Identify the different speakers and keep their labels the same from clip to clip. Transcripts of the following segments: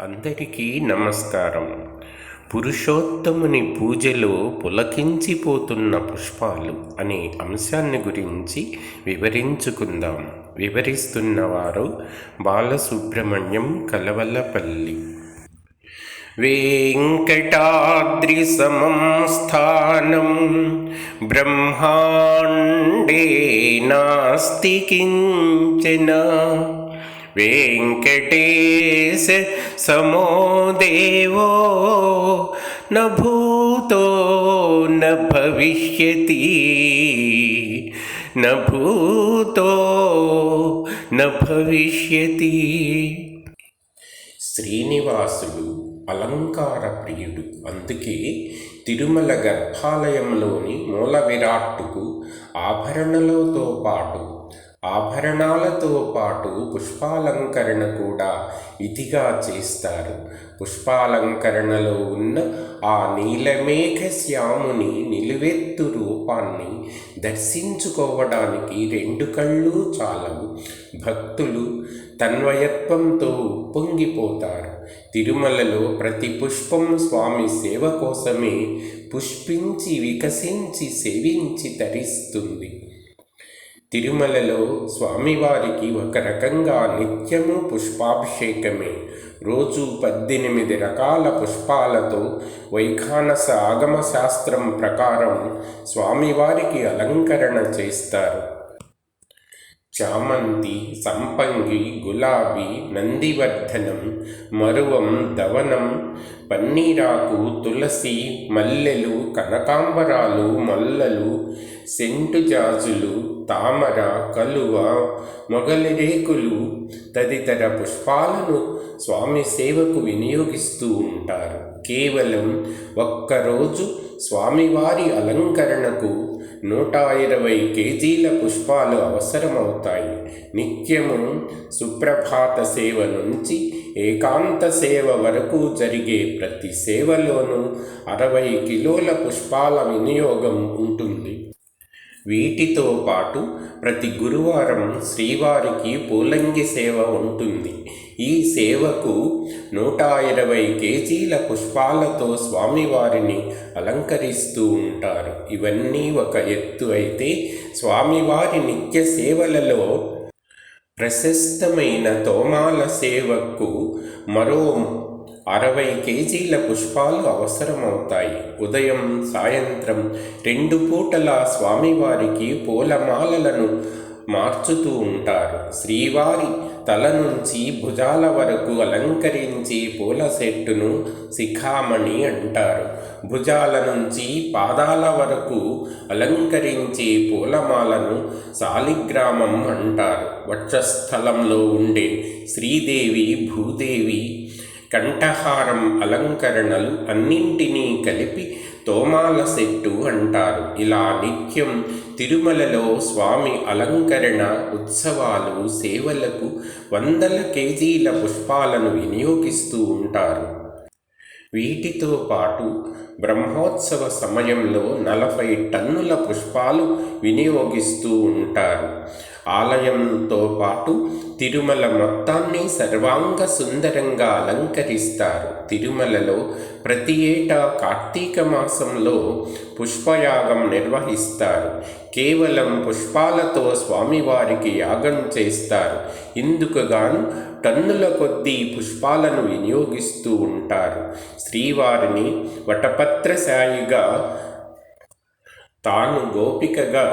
Speaker 1: అందరికీ నమస్కారం. పురుషోత్తముని పూజలో పులకించిపోతున్న పుష్పాలు అనే అంశాన్ని గురించి వివరించుకుందాం. వివరిస్తున్నవారు బాలసుబ్రహ్మణ్యం కలవలపల్లి. వెంకటాద్రి సమం స్థానం బ్రహ్మాండే నాస్తి కించన సమో దేవో న భూతో న భవిష్యతి. శ్రీనివాసులు భవిష్యతి. శ్రీనివాసుడు అలంకార ప్రియుడు. అందుకే తిరుమల గర్భాలయంలోని మూల విరాట్టుకు ఆభరణలతో పాటు ఆభరణాలతో పాటు పుష్పాలంకరణ కూడా ఇదిగా చేస్తారు. పుష్పాలంకరణలో ఉన్న ఆ నీలమేఘ శ్యాముని నిలువెత్తు రూపాన్ని దర్శించుకోవడానికి రెండు కళ్ళు చాలవు. భక్తులు తన్వయత్వంతో ఉప్పొంగిపోతారు. తిరుమలలో ప్రతి పుష్పం స్వామి సేవ కోసమే పుష్పించి వికసించి సేవించి తరిస్తుంది. తిరుమలలో స్వామివారికి ఒక రకంగా నిత్యము పుష్పాభిషేకమే. రోజు పద్దెనిమిది రకాల పుష్పాలతో వైఖానస ఆగమ శాస్త్రం ప్రకారం స్వామివారికి అలంకరణ చేస్తారు. చామంతి సంపంగి గులాబీ నందివర్ధనం మరువం దవనం పన్నీరాకు తులసి మల్లెలు కనకాంబరాలు మల్లలు సెంటు జాజులు తామర కలువ మొగలి రేకులు తదితర పుష్పాలను స్వామి సేవకు వినియోగిస్తూ ఉంటారు. కేవలం ఒక్కరోజు స్వామివారి అలంకరణకు నూట ఇరవై కేజీల పుష్పాలు అవసరమవుతాయి. నిత్యము సుప్రభాత సేవ నుంచి ఏకాంత సేవ వరకు జరిగే ప్రతి సేవలోనూ అరవై కిలోల పుష్పాల వినియోగం ఉంటుంది. వీటితో పాటు ప్రతి గురువారం శ్రీవారికి పూలంగి సేవ ఉంటుంది. ఈ సేవకు నూట ఇరవై కేజీల పుష్పాలతో స్వామివారిని అలంకరిస్తూ ఉంటారు. ఇవన్నీ ఒక ఎత్తు అయితే స్వామివారి నిత్య సేవలలో ప్రశస్తమైన తోమాల సేవకు మరో అరవై కేజీల పుష్పాలు అవసరమవుతాయి. ఉదయం సాయంత్రం రెండు పూటల స్వామివారికి పూలమాలలను మార్చుతూ ఉంటారు. శ్రీవారి తల నుంచి భుజాల వరకు అలంకరించి పూల సెట్టును శిఖామణి అంటారు. భుజాల నుంచి పాదాల వరకు అలంకరించి పూలమాలను శాలిగ్రామం అంటారు. వక్షస్థలంలో ఉండే శ్రీదేవి భూదేవి కంఠహారం అలంకరణలు అన్నింటినీ కలిపి తోమాల సెట్టు అంటారు. ఇలా నిత్యం తిరుమలలో స్వామి అలంకరణ ఉత్సవాలు సేవలకు వందల కేజీల పుష్పాలను వినియోగిస్తూ ఉంటారు. వీటితో పాటు బ్రహ్మోత్సవ సమయంలో నలభై టన్నుల పుష్పాలు వినియోగిస్తూ ఉంటారు. ఆలయంతో పాటు తిరుమల మొత్తాన్ని సర్వాంగ సుందరంగా అలంకరిస్తారు. తిరుమలలో ప్రతి ఏటా కార్తీక మాసంలో పుష్పయాగం నిర్వహిస్తారు. కేవలం పుష్పాలతో స్వామివారికి యాగం చేస్తారు. ఇందుకు గాను టన్నుల కొద్దీ పుష్పాలను వినియోగిస్తూ ఉంటారు. శ్రీవారిని వటపత్రశాయిగా తాను గోపికగా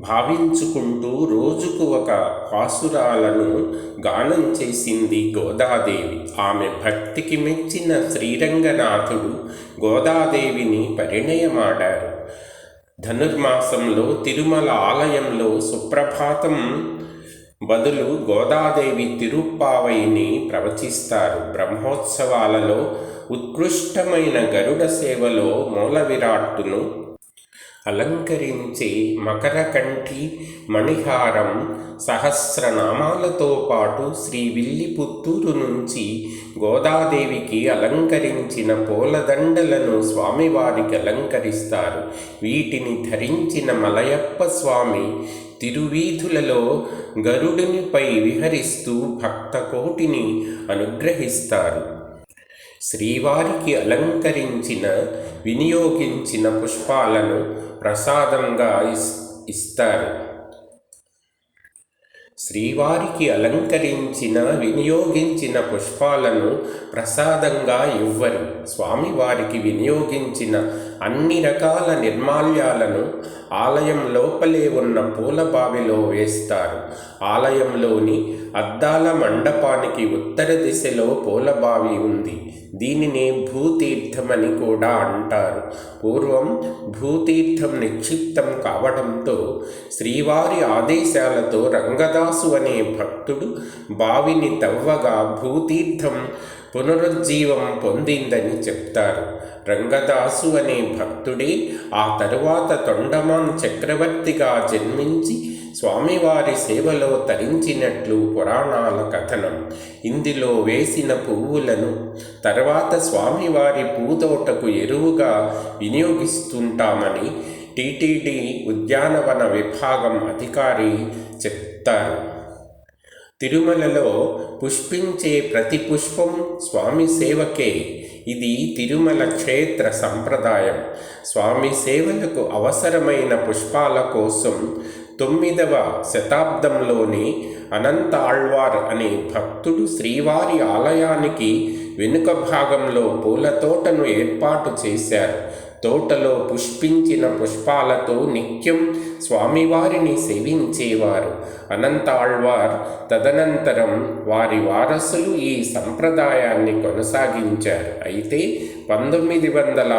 Speaker 1: భావించుకుంటూ రోజుకు ఒక పాసురాలను గానం చేసింది గోదాదేవి. ఆమె భక్తికి మెచ్చిన శ్రీరంగనాథుడు గోదాదేవిని పరిణయమాడారు. ధనుర్మాసంలో తిరుమల ఆలయంలో సుప్రభాతం బదులు గోదాదేవి తిరుప్పావైని ప్రవచిస్తారు. బ్రహ్మోత్సవాలలో ఉత్కృష్టమైన గరుడ సేవలో మూల విరాట్టును అలంకరించే మకరకంఠి మణిహారం సహస్రనామాలతో పాటు శ్రీ విల్లిపుత్తూరు నుంచి గోదాదేవికి అలంకరించిన పూలదండలను స్వామివారికి అలంకరిస్తారు. వీటిని ధరించిన మలయప్ప స్వామి తిరువీధులలో గరుడునిపై విహరిస్తూ భక్త కోటిని అనుగ్రహిస్తారు. శ్రీవారికి అలంకరించిన వినియోగించిన పుష్పాలను ప్రసాదంగా ఇస్ ఇస్తారు. శ్రీవారికి అలంకరించిన వినియోగించిన పుష్పాలను ప్రసాదంగా ఇవ్వరు. స్వామివారికి వినియోగించిన అన్ని రకాల నిర్మాల్యాలను ఆలయం లోపలే ఉన్న పూల బావిలో వేస్తారు. ఆలయంలోని అద్దాల మండపానికి ఉత్తర దిశలో పూలబావి ఉంది. దీనినే భూతీర్థమని కూడా అంటారు. పూర్వం భూతీర్థం నిక్షిప్తం కావడంతో శ్రీవారి ఆదేశాలతో రంగదాసు అనే భక్తుడు బావిని తవ్వగా భూతీర్థం పునరుజ్జీవం పొందిందని చెప్తారు. రంగదాసు అనే భక్తుడే ఆ తరువాత తొండమాన్ చక్రవర్తిగా జన్మించి స్వామివారి సేవలో తరించినట్లు పురాణాల కథనం. ఇందులో వేసిన పువ్వులను తర్వాత స్వామివారి పూతోటకు ఎరువుగా వినియోగిస్తుంటామని టీటీడీ ఉద్యానవన విభాగం అధికారి చెప్తారు. తిరుమలలో పుష్పించే ప్రతి పుష్పం స్వామి సేవకే. ఇది తిరుమల క్షేత్ర సంప్రదాయం. స్వామి సేవలకు అవసరమైన పుష్పాల కోసం తొమ్మిదవ శతాబ్దంలోని అనంత ఆళ్వార్ అనే భక్తుడు శ్రీవారి ఆలయానికి వెనుక భాగంలో పూల తోటను ఏర్పాటు చేశారు. తోటలో పుష్పించిన పుష్పాలతో నిత్యం స్వామివారిని సేవించేవారు. అనంతాళ్వార్ తదనంతరం వారి వారసులు ఈ సంప్రదాయాన్ని కొనసాగించారు. అయితే పంతొమ్మిది వందల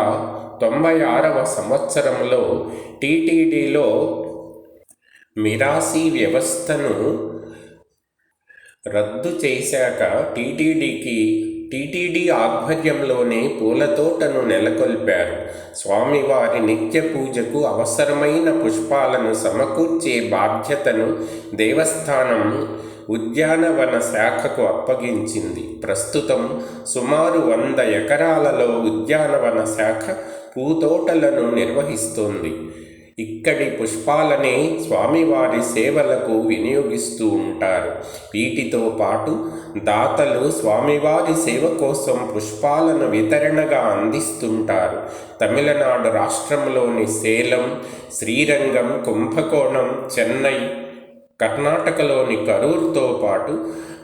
Speaker 1: తొంభై ఆరవ సంవత్సరంలో టీటీడీలో మిరాసీ వ్యవస్థను రద్దు చేశాక టీటీడీకి టీటీడీ ఆధ్వర్యంలోనే పూల తోటను నెలకొల్పారు. స్వామివారి నిత్య పూజకు అవసరమైన పుష్పాలను సమకూర్చే బాధ్యతను దేవస్థానం ఉద్యానవన శాఖకు అప్పగించింది. ప్రస్తుతం సుమారు వంద ఎకరాలలో ఉద్యానవన శాఖ పూతోటలను నిర్వహిస్తోంది. ఇక్కడి పుష్పాలనే స్వామివారి సేవలకు వినియోగిస్తూ ఉంటారు. వీటితో పాటు దాతలు స్వామివారి సేవ కోసం పుష్పాలను వితరణగా అందిస్తుంటారు. తమిళనాడు రాష్ట్రంలోని సేలం శ్రీరంగం కుంభకోణం చెన్నై కర్ణాటకలోని కరూర్తో పాటు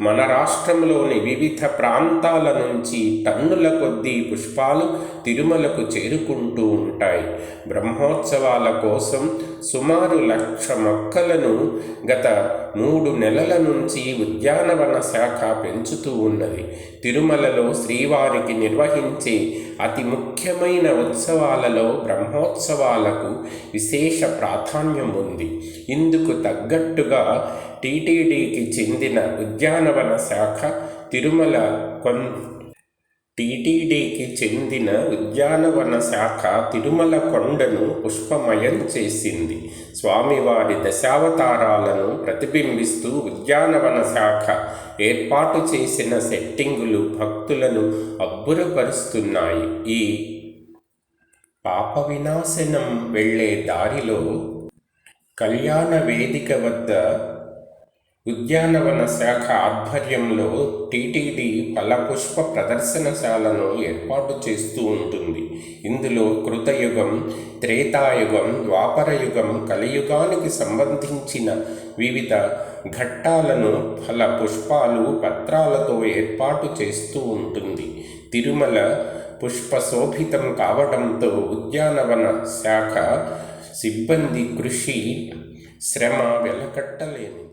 Speaker 1: మన రాష్ట్రంలోని వివిధ ప్రాంతాల నుంచి టన్నుల కొద్దీ పుష్పాలు తిరుమలకు చేరుకుంటూ ఉంటాయి. బ్రహ్మోత్సవాల కోసం సుమారు లక్ష మొక్కలను గత మూడు నెలల నుంచి ఉద్యానవన శాఖ పెంచుతూ ఉన్నది. తిరుమలలో శ్రీవారికి నిర్వహించే అతి ముఖ్యమైన ఉత్సవాలలో బ్రహ్మోత్సవాలకు విశేష ప్రాధాన్యం ఉంది. ఇందుకు తగ్గట్టుగా టీటీడీకి చెందిన ఉద్యానవన శాఖ తిరుమల కొన్ టీటీడీకి చెందిన ఉద్యానవన శాఖ తిరుమల కొండను పుష్పమయం చేసింది. స్వామివారి దశావతారాలను ప్రతిబింబిస్తూ ఉద్యానవన శాఖ ఏర్పాటు చేసిన సెట్టింగులు భక్తులను అబ్బురపరుస్తున్నాయి. ఈ పాప వినాశనం వెళ్ళే దారిలో కళ్యాణ వేదిక వద్ద ఉద్యానవన శాఖ ఆధ్వర్యంలో టీటీడీ ఫలపుష్ప ప్రదర్శనశాలను ఏర్పాటు చేస్తూ ఉంటుంది. ఇందులో కృతయుగం త్రేతాయుగం ద్వాపరయుగం కలియుగానికి సంబంధించిన వివిధ ఘట్టాలను ఫల పుష్పాలు పత్రాలతో ఏర్పాటు చేస్తూ ఉంటుంది. తిరుమల పుష్పశోభితం కావడంతో ఉద్యానవన శాఖ సిబ్బంది కృషి శ్రమ వెలకట్టలేనిది